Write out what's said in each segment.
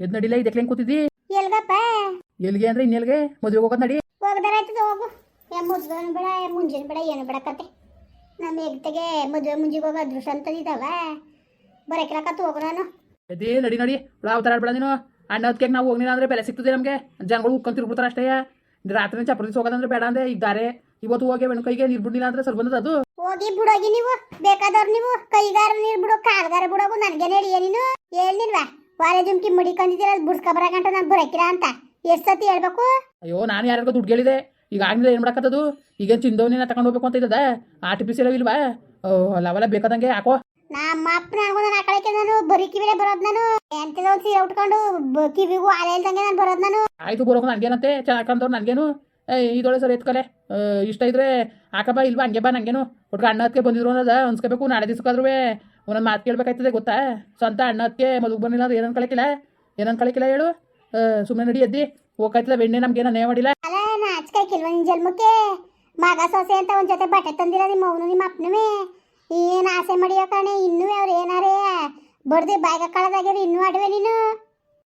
ಎದ್ ನಡಿಲ್ಲ ಇದಕ್ಕೆ ಹೆಂಗ್ ಕೂತಿದ್ದಿ? ಎಲ್ಗಪ್ಪ? ಎಲ್ಗೆ ಅಂದ್ರೆ ಇನ್ನೆಲ್ಗೆ ಮದುವೆ ಹೋಗೋದ್ ನಡಿ. ಹೋಗದಾರ ಆಯ್ತದ ಹೋಗು. ಮುದ್ಗನ್ ಬೇಡ ಮುಂಜಿನ ಬೇಡ ಏನು ಬೇಡ ಕತೆ ನಮ್ಮ ಎಗ್ತೆಗೆ ಮದುವೆ ಮುಂಜಿಗೆ ಹೋಗೋ ಅದೃಷ್ಟ ಅಂತದಿದ್ದಾವ ಬರಕಿಲಕತ್ತು ಹೋಗು ನಾನು. ಎದ್ದೇ ನಡಿ ನಡಿ. ಹುಳ ಅವತಾರ ಆಡ್ಬೇಡ ನೀನು. ಅಣ್ಣ ಅದಕ್ಕೆ ನಾವು ಹೋಗ್ಲಿಲ್ಲ ಅಂದ್ರೆ ಬೆಲೆ ಸಿಗ್ತದೆ ನಮಗೆ. ಜನಗಳು ಉಕ್ಕಂತ ತಿರ್ಬಿಡ್ತಾರೆ ಅಷ್ಟೇ. ರಾತ್ರಿ ಚಪ್ರ ದಿವಸ ಹೋಗೋದಂದ್ರೆ ಬೇಡ ಅಂದ್ರೆ ಈಗ ದಾರೆ ಇವತ್ತು ಹೋಗಿ ಬೆಣ್ಣು ಕೈಗೆ ನೀರು ಬಿಡ್ಲಿಲ್ಲ ಅಂದ್ರೆ ಸ್ವಲ್ಪ ಬಂದದ ಅದು. ಹೋಗಿ ಬಿಡೋಗಿ ನೀವು. ಬೇಕಾದವ್ರು ನೀವು. ಕೈಗಾರ ನೀರು ಬಿಡೋ ಕಾಲ್ಗಾರ ಬಿಡೋಗು. ನನಗೇನು ಹೇಳಿ ನೀನು? ಹೇಳಿಲ್ವಾ ವಾಲೆ ಜುಮ್ಕಿ ಮಡಿಕೊಂಡಿದ್ದೀರ ಬುಡ್ಸ್ಕೊಬರ ಗಂಟ ನಾನು ಬುರಕಿರ ಅಂತ. ಎಷ್ಟು ಸತಿ ಹೇಳ್ಬೇಕು? ಅಯ್ಯೋ ನಾನು ಯಾರಿಗೂ ದುಡ್ಡು ಕೇಳಿದೆ? ಈಗ ಆಗ್ಲಿಲ್ಲ ಏನು ಮಾಡಕತ್ತದು? ಈಗೇನು ಚಿಂದವನಿನ ತಗೊಂಡು ಹೋಗ್ಬೇಕು ಅಂತ ಇದ್ದದ? ಆರ್ಟಿಫಿಷಿಯಲ್ ಇಲ್ವಾ? ಅವೆಲ್ಲ ಬೇಕಾದಂಗೆ ಹಾಕೋ. ನಮ್ಮ ಅಪ್ಪ ನನಗೂ ನಾನು ಆಕಳಕ್ಕೆ ನಾನು ಬರೀ ಕಿವಿಲೇ ಬರೋದು ನಾನು. ಎಂತದ ಒಂದು ಸೀರೆ ಉಟ್ಕೊಂಡು ಕಿವಿಗೂ ಆಲೆ ಇಲ್ದಂಗೆ ನಾನು ಬರೋದು ನಾನು. ಆಯ್ತು ಬರೋಕು ನನಗೇನಂತೆ? ಚೆನ್ನಾಗಿ ಕಂದವ್ರು ನನಗೇನು? ಇದೊಳೆ ಸರ್ ಎತ್ಕಲೆ. ಇಷ್ಟ ಇದ್ರೆ ಹಾಕಬಾ ಇಲ್ವಾ ಹಂಗೆ ಬಾ ನನಗೇನು ಹುಡುಗ ಅಣ್ಣ ಅದಕ್ಕೆ ಬಂದಿದ್ರು ಅನ್ನೋದ ಅನ್ಸ್ಕೋಬೇಕು ನಾಳೆ ದಿವ್ಸಕ್ಕಾದ್ರೂ ಒಂದೊಂದು ಮಾತು ಕೇಳ್ಬೇಕಾಯ್ತದೆ ಗೊತ್ತಾ? ಸ್ವಂತ ಅಣ್ಣ ಅದಕ್ಕೆ ಮದುವೆ ಬಂದಿಲ್ಲ ಅಂದ್ರೆ ಏನನ್ ಕಳಕಿಲ್ಲ? ಏನನ್ ಕಳಕಿಲ್ಲ ಹೇಳು? ಸುಮ್ಮನೆ ನಡಿ ಎದ್ದಿ. ಹೋಗಾಯ್ತದ ಬೆಣ್ಣೆ ನಮ್ಗೆ ನೇ ಮಾಡಿಲ್ಲ. ಅಲ್ಲ ನಾಚ್ಕಾಯ್ಕಿಲ್ವ ನಿನ್ ಜನ್ಮಕ್ಕೆ? ಮಗ ಸೊಸೆ ಅಂತ ಒಂದ್ ಜೊತೆ ಬಟ್ಟೆ ತಂದಿರ ನಿಮ್ಮ ಅವನು ನಿಮ್ಮ ಅಪ್ಪನವೇ. ಏನ್ ಆಸೆ ಮಾಡಿಯೋ ಕಣೆ ಇನ್ನೂ ಅವ್ರು ಏನಾರೇ? ಬಡ್ದೆ ಬಾಯ್ಗ ಕಳದಾಗ್ಯಾರ ಇನ್ನೂ ಆಡುವೆ ನೀನು.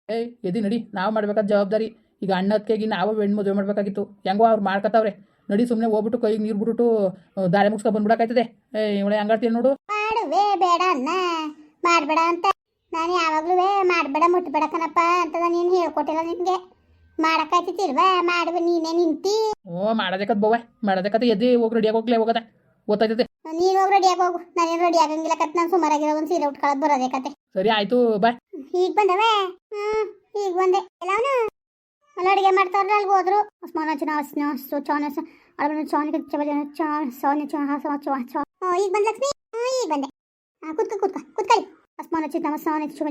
ಏಯ್ ಎದಿ ನಡಿ. ನಾವು ಮಾಡ್ಬೇಕಾದ ಜವಾಬ್ದಾರಿ. ಈಗ ಅಣ್ಣ ಅದಕ್ಕೆ ನಾವು ಹೆಣ್ಣು ಮದುವೆ ಮಾಡ್ಬೇಕಾಗಿತ್ತು. ಹೆಂಗೋ ಅವ್ರು ಮಾಡ್ಕತ್ತವ್ರೆ. ನಡಿ ಸುಮ್ಮನೆ ಹೋಗ್ಬಿಟ್ಟು ಕೈಗೆ ನೀರು ಬಿಟ್ಬಿಟ್ಟು ದಾರೆ ಮುಗಿಸ್ಕೊಂಡು ಏ ಇವಳೆ ಹಂಗಾಡ್ತೀನಿ ನೋಡು. ಮಾಡುವೆ ಬೇಡ ಅನ್ನ ಮಾಡಬೇಡ ಅಂತ. ನಾನು ಯಾವಾಗಲೂ ಮಾಡ್ಬೇಡ ಮುಟ್ಬೇಡ ಕಣಪ್ಪ ಅಂತ ನೀನು ಹೇಳ್ಕೊಟ್ಟಿಲ್ಲ ನಿನಗೆ. ಮಾಡಕ್ಕಾಯ್ತಿಲ್ವಾ ಮಾಡುವೆ ನೀನೇ ನಿಂತಿ. ಓ ಮಾಡೋದಕ್ಕದ ಬೋವೆ ಮಾಡೋದಕ್ಕದ ಎದ್ದು ಹೋಗಿ ರೆಡಿಯಾಗಿ ಹೋಗ್ಲೇ ಹೋಗದ. ಗೊತ್ತಾಯ್ತದೆ. ನೀನು ಹೋಗಿ ರೆಡಿ ಹೋಗು. ನಾನೇನು ರೆಡಿ ಆಗಂಗಿಲ್ಲ ಕತ್ ನಾನು ಸುಮಾರಾಗಿರೋ ಒಂದು ಸೀರೆ ಉಟ್ಕೊಳ್ಳೋದು ಬರೋದೇ ಕತೆ. ಸರಿ ಆಯ್ತು ಬಾ ಈಗ ಬಂದವೆ? ಹ್ಮ್ ಈಗ ಬಂದೆ. ಎಲ್ಲವನು? ಅಲ್ಲ ಅಡುಗೆ ಮಾಡ್ತಾರಲ್ಲ ಅಲ್ಲಿ ಹೋದ್ರು ಸ್ಮಾನ ಚನ ಸ್ನ ಸೋ ಚಾನ ಅಳವನ ಚಾನಿಗೆ ಚಬಜನ ಚಾ ಸೋನೆ ಚಾ ಹಸ ಚಾ ಓ ಈಗ ಬಂದ ಲಕ್ಷ್ಮಿ ಈಗ ಬಂದೆ ಕುತ್ಕ ಕುತ್ಕ ಕುತ್ಕಳಿ ಕುತ್ಕೊಳ್ಳಿ ಉಸ್ಮಾನ ಚಿತ್ತ ಸೋನೆ ಚುಮ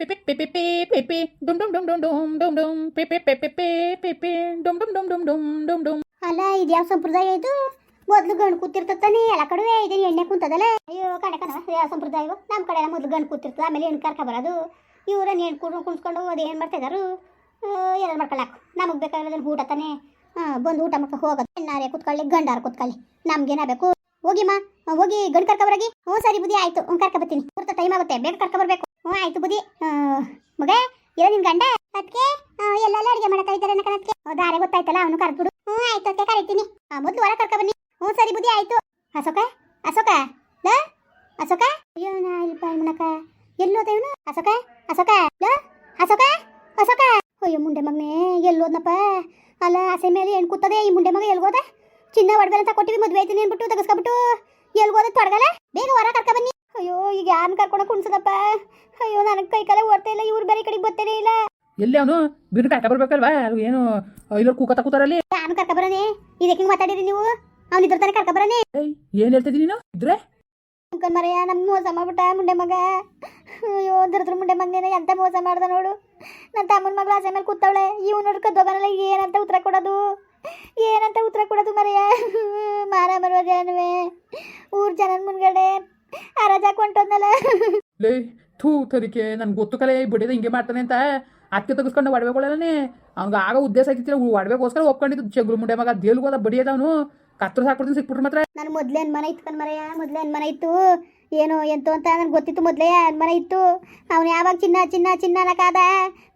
ಪಿಪಿ ಪಿ ಪಿಪಿ ಡುಮ್ ಡುಮ್ ಡುಮ್ ಡುಮ್ ಡುಮ್ ಡುಮ್ ಡುಮ್ ಪಿಪಿ ಪಿಪಿ ಪಿ ಪಿಪಿ ಡುಮ್ ಡುಮ್ ಡುಮ್ ಡುಮ್ ಡುಮ್ ಡುಮ್ ಡುಮ್ ಅಲ್ಲ ಇದು ಯಾವ ಸಂಪ್ರದಾಯ ಇದು ಮೊದ್ಲು ಗಂಡು ಕೂತಿರ್ತಾನೆ ಎಲ್ಲ ಕಡೆ ಇದನ್ನ ಎಣ್ಣೆ ಕುಂತದಲ್ಲ ಅಯ್ಯೋ ಕಡೆ ಕಣ ಯಾವ ಸಂಪ್ರದಾಯ ನಮ್ಮ ಕಡೆ ಮೊದಲು ಮೊದ್ಲು ಗಂಡು ಕೂತಿರ್ತದೆ ಆಮೇಲೆ ಹೆಣ್ಣು ಕರ್ಕ ಬರೋದು ಇವರನ್ನ ಹೆಣ್ಣು ಕುಡ್ಕೊಂಡು ಕುಂತ್ಕೊಂಡು ಅದು ಏನು ಮಾಡ್ತಾ ಇದಾರು ಏನಾರು ಮಾಡ್ಕೊಳ್ಳಾಕು ನಮಗೆ ಬೇಕಾಗಿರೋದನ್ನ ಊಟ ತಾನೆ? ಬಂದು ಊಟ ಮಾಡ್ಕೊ ಹೋಗೋದು ಹೆಣ್ಣಾರೆ ಕುತ್ಕೊಳ್ಳಿ, ಗಂಡಾರ ಕುತ್ಕೊಳ್ಳಿ. ನಮ್ಗೇನಾಗಬೇಕು ಹೋಗಿಮ್ಮ. ಹೋಗಿ ಗಂಡು ಕರ್ಕ ಬರೋಗಿ? ಹ್ಞೂ ಸರಿ ಬುದ್ಧಿ, ಆಯ್ತು. ಕರ್ಕ ಬರ್ತೀನಿ. ಬರ್ತಾ ಟೈಮ್ ಆಗುತ್ತೆ. ಬೇಗ ಕರ್ಕ ಬರಬೇಕು. ಹ್ಞೂ, ಆಯ್ತು ಬುದ್ಧಿ. ಮಗೇ ಇಲ್ಲ ನಿನ್ ಗಂಡ? ಅದಕ್ಕೆ ಎಲ್ಲೆಲ್ಲ ಅಡುಗೆ ಮಾಡ್ತಾ ಇದ್ದಾರೆ ಕಣಕ್ಕೆ ದಾರೆ ಗೊತ್ತಾಯ್ತಲ್ಲ, ಅವನು ಕರೆದ್ಬಿಡು ಹ್ಞೂ, ಆಯ್ತು ಅದಕ್ಕೆ ಕರಿತೀನಿ. ಮೊದಲು ಹೊರ ಕರ್ಕ ಬನ್ನಿ. ಹ್ಞೂ, ಸರಿ ಬುದ್ಧಿ, ಆಯ್ತು. ಅಶೋಕ? ಅಶೋಕ? ಲ? ಅಶೋಕ? ಅಯ್ಯೋ, ನಾ ಪಾಯ್ ಮನಕ ಎಲ್ಲೋದ ಇವನು? ಅಶೋಕ? ಅಶೋಕ? ಲ? ಅಶೋಕ? ಅಶೋಕ? ಅಯ್ಯೋ ಮುಂಡೆ ಮಗನೇ ಎಲ್ಲೋದ್ನಪ್ಪ ಅಲ್ಲ ಆಸೆ ಮೇಲೆ ಏನು ಕೂತದೆ ಈ ಮುಂಡೆ ಮಗ ಎಲ್ಗೋದ ಚಿನ್ನ ಒಡವೆ ಅಂತ ಕೊಟ್ಟಿವಿ ಮದುವೆ ಆಯ್ತೀನಿ ಅಂದ್ಬಿಟ್ಟು ತಗಸ್ಕೊಬಿಟ್ಟು. ಎಲ್ಗೋದ ತೊಡಗಲ್ಲ? ಬೇಗ ಹೊರ ಕರ್ಕ ಬನ್ನಿ. ಅಯ್ಯೋ ಈಗ ಯಾರನ್ನ ಕರ್ಕೊಂಡು ಕುಣ್ಸದಪ್ಪ? ಅಯ್ಯೋ ನನಗೆ ಕೈ ಕಾಲೇ ಓಡ್ತಾ ಇಲ್ಲ ಇವ್ರು ಬೇರೆ ಕಡೆಗೆ ಬರ್ತೇನೆ ಇಲ್ಲ. ಎಲ್ಲಿ ಅವನು? ಬಿರು ಕಾಕ ಬರ್ಬೇಕಲ್ವಾ? ಏನು ಇಲ್ಲ ಕೂಕತ ಕೂತಾರಲ್ಲಿ? ನಾನು ಕರ್ಕ ಬರನೆ? ಇದಕ್ಕೆ ಹಿಂಗೆ ಮಾತಾಡಿರಿ ನೀವು? ಅವ್ನ ಇದ್ರ ತಾನೆ ಕರ್ಕ ಬರನೆ? ಏನು ಹೇಳ್ತಿದ್ದೀನಿ ನೀನು? ಇದ್ರೆ? ಮರೆಯ ನಮ್ ಮೋಸ ಮಾಡ್ಬಿಟ್ಟ ಮುಂಡೆ ಮಗ. ಅಯ್ಯೋ ದುರ್ದ್ರ ಮುಂಡೆ ಮಗನೇನ ಎಂತ ಮೋಸ ಮಾಡ್ದ ನೋಡು. ನನ್ನ ತಮ್ಮನ ಮಗಳು ಆಸೆ ಮೇಲೆ ಕೂತವಳೆ. ಇವ್ ನೋಡ್ಕ ದೊಗನಲ್ಲ ಏನಂತ ಉತ್ತರ ಕೊಡೋದು? ಏನಂತ ಉತ್ತರ ಕೊಡೋದು ಮರೆಯ? ಮಾರ ಮರುವ ಜನವೇ ಊರ್ ಜನನ ಮುಂದ್ಗಡೆ ಅರಜ ಕೊಂಟೋದ್ನಲ್ಲ. ಲೇ ಥೂ ತರಿಕೆ ನನ್ಗೆ ಗೊತ್ತು ಕಲೆ ಬಿಡಿದ ಹಿಂಗೆ ಮಾಡ್ತಾನೆ ಅಂತ ಅಕ್ಕಿ ತೆಗೆಸ್ಕೊಂಡು ಒಡವೆಗಳಲ್ಲೇ ಅವ್ನಿಗೆ ಆಗ ಉದ್ದೇಶ ಐತಿಲ್ಲ ಒಡವೆಗೋಸ್ಕರ ಒಪ್ಕೊಂಡಿದ್ದು. ಚಗ್ರು ಮುಂಡೆ ಮಗ ದೇಲ್ಗೋದ ಬಡಿಯದ ಅವನು ಕತ್ರ ಸಾಕ್ಬಿಡ್ತೀನಿ ಸಿಕ್ಬಿಟ್ರು ಮಾತ್ರ. ನಾನು ಮೊದ್ಲೇನ್ ಮನೆ ಇತ್ತು ಕಣ್ ಮರೆಯ? ಮೊದ್ಲೇನ್ ಮನೆ ಇತ್ತು? ಏನು ಎಂತೋ ಅಂತ ನನ್ಗೆ ಗೊತ್ತಿತ್ತು ಮೊದಲೇ ಮನೆ ಇತ್ತು. ಅವ್ನು ಯಾವಾಗ ಚಿನ್ನ ಚಿನ್ನ ಚಿನ್ನ ಅನ್ನಕ್ಕಾದ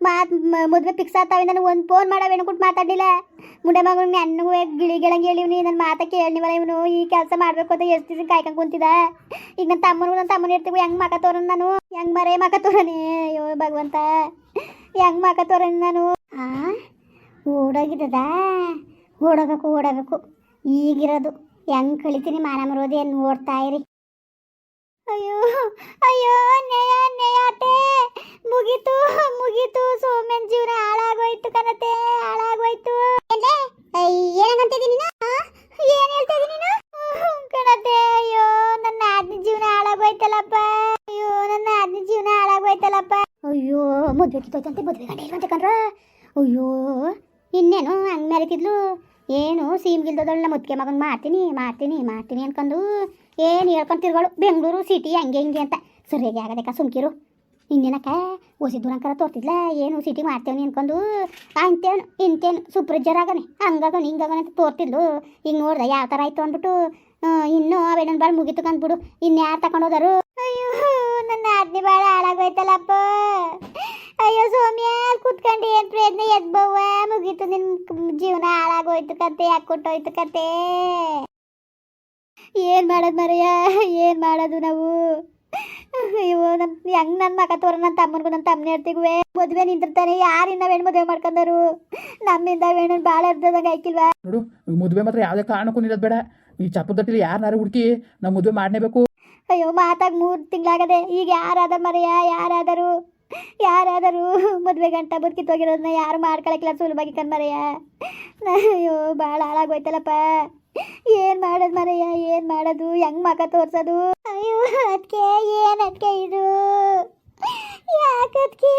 ಮಾತು ಮದುವೆ ಫಿಕ್ಸ್ ಆಗ್ತಾವೆ ನನಗೆ ಒಂದು ಫೋನ್ ಮಾಡವ ಕೊಟ್ಟು ಮಾತಾಡಲಿಲ್ಲ. ಮುಂಡೆ ಮಗನ ನನಗೂ ಗಿಳಿ ಗಿಳಂಗೆ ಹೇಳಿವ್ನಿ ನನ್ನ ಮಾತ ಕೇಳಿವಲ್ಲ ಇವನು, ಈ ಕೆಲಸ ಮಾಡಬೇಕು ಅಂತ ಎಷ್ಟು ದಿನ ಕಾಯ್ಕೊಂಡು ಕುಂತಿದ? ಈಗ ನನ್ನ ತಮ್ಮನು ನನ್ನ ತಮ್ಮನ ಇರ್ತೀವಿ ಹೆಂಗ್ ಮಕ ತೋರನ್ ನಾನು? ಹೆಂಗೆ ಮರೆ ಮಕ ತೋರನೆ? ಅಯ್ಯೋ ಭಗವಂತ, ಹೆಂಗ್ ಮಕ ತೋರನ್ ನಾನು? ಆ ಓಡೋಬೇಕು ಓಡಬೇಕು ಈಗಿರೋದು. ಹೆಂಗ್ ಕಳಿತೀನಿ ಮಾನ ಏನು ನೋಡ್ತಾ ಇರಿ. ಅಯ್ಯೋ ಅಯ್ಯೋ ನ್ಯಾಯ ನ್ಯಾಯಾತೆ ಮುಗೀತು ಮುಗೀತು. ಸೋಮ್ಯನ್ ಜೀವನ ಹಾಳಾಗೋಯ್ತು ಕನತೆ ಹಾಳಾಗೋಯ್ತು. ಏನಂತಿದ್ದೀನಿ ಏನ್ ಹೇಳ್ತಾ ಹ್ಮ್, ಕಣತೆ ಅಯ್ಯೋ ನನ್ನ ಆದ್ನಿ ಜೀವನ ಹಾಳಾಗೋಯ್ತಲ್ಲಪ್ಪ. ಅಯ್ಯೋ ನನ್ನ ಆದ್ನಿ ಜೀವನ ಹಾಳಾಗೋಯ್ತಲ್ಲಪ್ಪ. ಅಯ್ಯೋ ಮದ್ವೆ ಕಿತ್ತೋಯ್ತಂತೆ ಮದ್ವೆ ಗಂಡ ಇಲ್ವಂತೆ ಕಣ್ರ. ಅಯ್ಯೋ ಇನ್ನೇನು ಹಂಗೆ ಮೆರಿತಿದ್ಲು ಏನು ಸೀಮ್ಗಿಲ್ದದಳ ಮುದ್ಕೆ ಮಗನ ಮಾಡ್ತೀನಿ ಮಾಡ್ತೀನಿ ಮಾಡ್ತೀನಿ ಅನ್ಕೊಂಡು ಏನು ಹೇಳ್ಕೊಂಡು ತಿರ್ಗಳು. ಬೆಂಗಳೂರು ಸಿಟಿ ಹಂಗೆ ಹಿಂಗೆ ಅಂತ. ಸರಿಯಾಗಿ ಆಗದಕ್ಕ ಸುಮ್ಕಿರು. ಇನ್ನೇನಕ್ಕ ಓಸಿ ದೂರಂಕರ ತೋರ್ತಿದ್ಲ, ಏನು ಸಿಟಿ ಮಾಡ್ತೇವನಿ ಅನ್ಕೊಂಡು ಅಂತೇನು ಇಂತೇನು ಸುಪ್ರಜ್ಜರಾಗನೆ ಹಂಗಾಗನೆ, ಹಿಂಗಾಗನೆ ಅಂತ ತೋರ್ತಿದ್ಲು. ಈಗ ನೋಡ್ದೆ ಯಾವ ಥರ ಆಯ್ತು ಅಂದ್ಬಿಟ್ಟು ಇನ್ನೂ ಅವೇನನ್ ಭಾಳ ಮುಗಿತು ಕಂದ್ಬಿಡು. ಇನ್ಯಾರು ತಗೊಂಡೋದರು ಅಯ್ಯೋ, ನನ್ನ ಆಜ್ಞೆ ಭಾಳ ಹಾಳಾಗೋಯ್ತಲ್ಲಪ್ಪ ಅಯ್ಯೋ, ಸೌಮ್ಯ ಕುತ್ಕೊಂಡು ಏನು ಪ್ರಯತ್ನ ಎದ್ಬವ್ವ ಮುಗೀತು ನಿನ್ ಜೀವನ ಹಾಳಾಗೋಯ್ತು ಕತೆ ಯಾಕೊಟ್ಟೋಯ್ತು ಕತೆ ಏನ್ ಮಾಡೋದು ಮರೆಯ ಏನ್ ಮಾಡೋದು ನಾವು? ಅಯ್ಯೋ ನನ್ ಹೆಂಗ್ ನನ್ನ ಮಗ ತೋರ ನನ್ನ ತಮ್ಮನಿಗೂ ನನ್ನ ತಮ್ಮನ ಹೇಳ್ತಿಗುವೆ ಮದ್ವೆ ನಿಂತಿರ್ತಾನೆ ಯಾರಿಂದ ಹೆಣ್ಣು ಮದುವೆ ಮಾಡ್ಕೊಂಡರು? ನಮ್ಮಿಂದ ಹೆಣ್ಣು ಭಾಳ ಇರ್ತದಂಗೆ ಆಯ್ಕಿಲ್ವಾ? ನೋಡು ಮದುವೆ ಮಾತ್ರ ಯಾವುದೇ ಕಾರಣಕ್ಕೂ ನಿಲ್ಲೋದು ಬೇಡ. ಈ ಚಪ್ಪದಟ್ಟಿಲಿ ಯಾರನ್ನಾರು ಹುಡುಕಿ ನಾವು ಮದುವೆ ಮಾಡಲೇಬೇಕು. ಅಯ್ಯೋ ಮಾತಾಗ ಮೂರು ತಿಂಗಳಾಗದೆ ಈಗ ಯಾರಾದ್ರ ಮರೆಯ ಯಾರಾದರೂ? ಯಾರಾದರೂ ಮದುವೆ ಗಂಟ ಬದುಕಿತ್ತೋಗಿರೋದನ್ನ ಯಾರು ಮಾಡ್ಕೊಳಕ್ಕಿಲ್ಲ ಸುಲಭವಾಗಿ ಕಣ್ ಮರೆಯ. ಅಯ್ಯೋ ಭಾಳ ಹಾಳಾಗೋಯ್ತಲ್ಲಪ್ಪ. ಏನು ಮಾಡೋದು ಮರೆಯ, ಏನು ಮಾಡೋದು, ಹೆಂಗ್ ಮಗ ತೋರ್ಸೋದು? ಅಯ್ಯೋ, ಅದಕ್ಕೆ ಏನ್ ಅದಕ್ಕೆ ಇದು? ಯಾಕದ್ಕೆ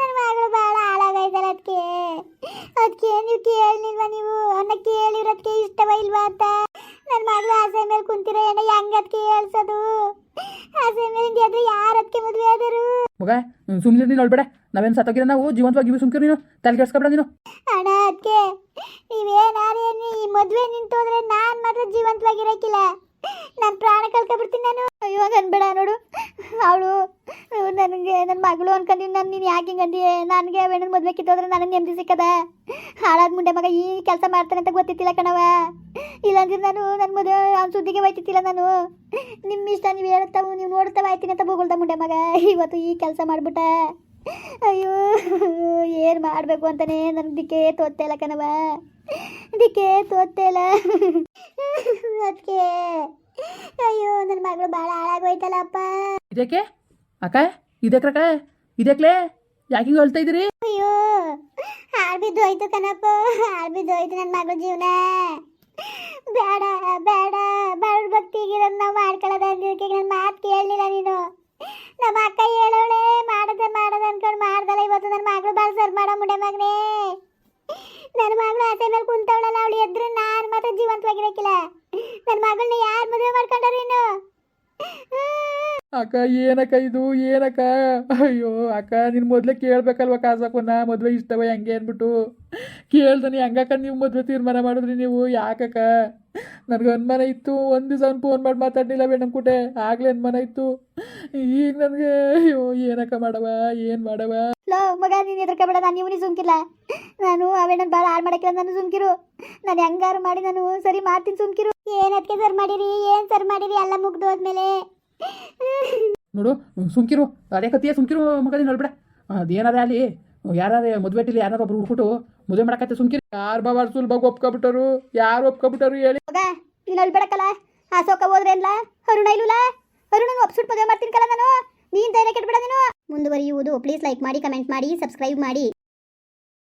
ನನ್ನ ಮಗಳು ಭಾಳ ಹಾಳಾಗೈತಲ್ಲ ಅದಕ್ಕೆ. ಅದಕ್ಕೆ ನೀವು ಕೇಳಿಲ್ವಾ ನೀವು? ಅನ್ನ ಕೇಳಿರೋದಕ್ಕೆ ಇಷ್ಟವ ಇಲ್ವಾ ಅಂತ? ನನ್ನ ಮಗಳು ಆಸೆ ಮೇಲೆ ಕುಂತಿರೋ ಏನ ಹೆಂಗ್ ಅದಕ್ಕೆ ಹೇಳ್ಸೋದು? ಮಗ ಸುಮ್ಮನೆ ನೀನು ನೋಡ್ಬೇಡ. ನಾವೇನು ಸತ್ತೋಗಿರ ನಾವು ಜೀವಂತವಾಗಿ ಸುಮ್ಕಿರು ನೀನು. ತಲೆ ಕೆಡ್ಸ್ಕೊಬೇಡ ನೀನು. ಅಣ್ಣ ಅದಕ್ಕೆ ನೀವೇನಾರು ಮದ್ವೆ ಈ ಮದುವೆ ನಿಂತೋದ್ರೆ ನಾನು ಮಾತ್ರ ಜೀವಂತವಾಗಿರಕ್ಕಿಲ್ಲ ನಾನು ಪ್ರಾಣ ಕಳ್ಕೊಬಿಡ್ತೀನಿ ನಾನು. ಅಯ್ಯೋ ಅನ್ಬೇಡ ನೋಡು. ಅವಳು, ನನಗೆ ನನ್ನ ಮಗಳು ಅನ್ಕೊಂಡಿನಿ ನಾನು. ನೀನು ಯಾಕೆ ಹಿಂಗಂದಿ ನನಗೆ ಅವೇನೋ ಮದುವೆ ಕಿತ್ತೋದ್ರೆ ನನಗೆ ನೆಮ್ಮದಿ ಸಿಕ್ಕದ? ಹಾಳಾದ ಮುಂಡೆ ಮಗ ಈ ಕೆಲಸ ಮಾಡ್ತಾನೆ ಅಂತ ಗೊತ್ತಿತ್ತಿಲ್ಲ ಕಣವ ಇಲ್ಲಾಂದ್ರೆ ನಾನು ನನ್ನ ಮದುವೆ ಅವ್ನ ಸುದ್ದಿಗೆ ಹೋಯ್ತಿತ್ತಿಲ್ಲ ನಾನು. ನಿಮ್ಮ ಇಷ್ಟ, ನೀವು ಹೇಳ್ತಾವು ನೀವು ನೋಡ್ತಾ ಬಾಯ್ತೀನಿ ಅಂತ ಬೋಗಳ್ದ ಮುಂಡೆ ಮಗ. ಇವತ್ತು ಈ ಕೆಲಸ ಮಾಡ್ಬಿಟ್ಟ. ಅಯ್ಯೋ, ಏನು ಮಾಡಬೇಕು ಅಂತಾನೆ ನನಗೆ ದಿಕ್ಕೇ ತೋತ್ತೆ ಇಲ್ಲ ಕಣವ ದಿಕ್ಕೇ ತೋತ್ತೆ ಇಲ್ಲ. ಅದಕ್ಕೆ. ಅಯ್ಯೋ ನನ್ನ ಮಗಳು ಭಾಳ ಹಾಳಾಗೋಯ್ತಲ್ಲಪ್ಪ. ಇದಕ್ಕೆ? ಅಕ್ಕ ಇದಕ್ರಕ್ಕ ಇದಕ್ಲೇ ಯಾಕೆ ಹೇಳ್ತಾ ಇದ್ದೀರಿ? ಅಯ್ಯೋ ಹಾಳು ಬಿದ್ದು ಹೋಯ್ತು ಕಣಪ್ಪ. ಹಾಳು ಬಿದ್ದು ಹೋಯ್ತು ನನ್ನ ಮಗಳ ಜೀವನ. ಬೇಡ ಬೇಡ ಬಡ ಭಕ್ತಿಗಿರೋದು ನಾವು ಮಾಡ್ಕೊಳ್ಳೋದ ಅಂದಿದ್ದಕ್ಕೆ ನನ್ನ ಮಾತು ಕೇಳಲಿಲ್ಲ ನೀನು. ನಮ್ಮ ಅಕ್ಕ ಹೇಳೋಳೆ ಮಾಡದೆ ಮಾಡದೆ ಅನ್ಕೊಂಡು ಮಾಡ್ದಲ್ಲ ಇವತ್ತು ನನ್ನ ಮಗಳು ಭಾಳ ಸರ್ ಮಾಡೋ ಮುಂಡೆ ಮಗನೇ. ನನ್ನ ಮಗಳು ಆಸೆ ಮೇಲೆ ಕುಂತವಳಲ್ಲ ಅವಳು ಎದ್ರು ನಾನು ಮಾತ್ರ ಜೀವಂತವಾಗಿರಕ್ಕಿಲ್ಲ ನನ್ನ ಮಗಳನ್ನ ಯಾರು ಮದುವೆ ಮಾಡ್ಕೊಂಡ್ರು ನೀನು ಅಕ್ಕ, ಏನಕ್ಕ ಇದು? ಏನಕ್ಕ? ಅಯ್ಯೋ, ಅಕ್ಕ, ನಿನ್ ಮೊದಲೇ ಕೇಳ್ಬೇಕಲ್ವ ಕಾಸಕ್ಕನ್ನ ಮದುವೆ ಇಷ್ಟವ ಹೆಂಗೆ ಅಂದ್ಬಿಟ್ಟು. ಕೇಳ್ದನಿ ಹೆಂಗಕ್ಕ ನೀವು ಮದುವೆ ತೀರ್ಮಾನ ಮಾಡಿದ್ರಿ ನೀವು? ಯಾಕಕ್ಕ? ನನಗೆ ಅನುಮಾನ ಇತ್ತು. ಒಂದು ದಿವಸ ಫೋನ್ ಮಾಡಿ ಮಾತಾಡಲಿಲ್ಲ ಬೇಡಂಕುಟೆ ಆಗಲೇ ಅನುಮಾನ ಇತ್ತು. ಈಗ ನನಗೆ, ಅಯ್ಯೋ, ಏನಕ್ಕ ಮಾಡವ? ಏನು ಮಾಡವ? ಲೋ, ಮಗ, ನೀನು ಎದ್ರಕಬೇಡ ನಾನು ಇವನಿಗೆ ಸುಮ್ಕಿಲ್ಲ. ನಾನು ಅವೇನ ಭಾಳ ಹಾಳು ಮಾಡಕ್ಕಿಲ್ಲ ನಾನು ಸುಮ್ಕಿರು. ನಾನು ಹೆಂಗಾರು ಮಾಡಿ ನಾನು ಸರಿ ಮಾಡ್ತೀನಿ ಸುಮ್ಕಿರು. ಏನಕ್ಕೆ ಸರ್ ಮಾಡಿರಿ? ಏನು ಸರ್ ಮಾಡಿರಿ? ಎಲ್ಲ ಮುಗ್ದು ಹೋದ್ಮೇಲೆ. ನೋಡು ಸುಮ್ಕಿರು. ಅದೇ ಕತ್ತಿಯ ಸುಮ್ಕಿರು ಮಗ ನೋಡ್ಬಿಡ. ಅದೇನಾರ ಅಲ್ಲಿ? ಯಾರೇ ಮದುವೆ ಟಿಲಿ ಯಾರು ಒಬ್ರು ಹುಡ್ಕೊಟ್ಟು ಮದುವೆ ಮಾಡಕತ್ತೆ ಸುಮ್ಕಿರಿ? ಯಾರು ಬಾಬಾ ಸುಲಭ ಒಪ್ಕೊಬಿಟ್ಟರು ಯಾರು ಒಪ್ಕೊಬಿಟ್ಟರು ಹೇಳಿ? ಮಗ ನೀನು ಅಲ್ಲಿ ಬಿಡಕಲ್ಲ ಆ ಸೋಕ ಹೋದ್ರೆ ಅಲ್ಲ ಅರುಣ ಇಲ್ಲ ಅರುಣ ಒಪ್ಸುಟ್ ಮದುವೆ ಮಾಡ್ತೀನಿ ಕಲ ನಾನು? ನೀನು ಧೈರ್ಯ ಕೆಟ್ಬಿಡ ನೀನು? ಮುಂದುವರಿಯುವುದು. ಪ್ಲೀಸ್ ಲೈಕ್ ಮಾಡಿ ಕಮೆಂಟ್ ಮಾಡಿ ಸಬ್ಸ್ಕ್ರೈಬ್ ಮಾಡಿ.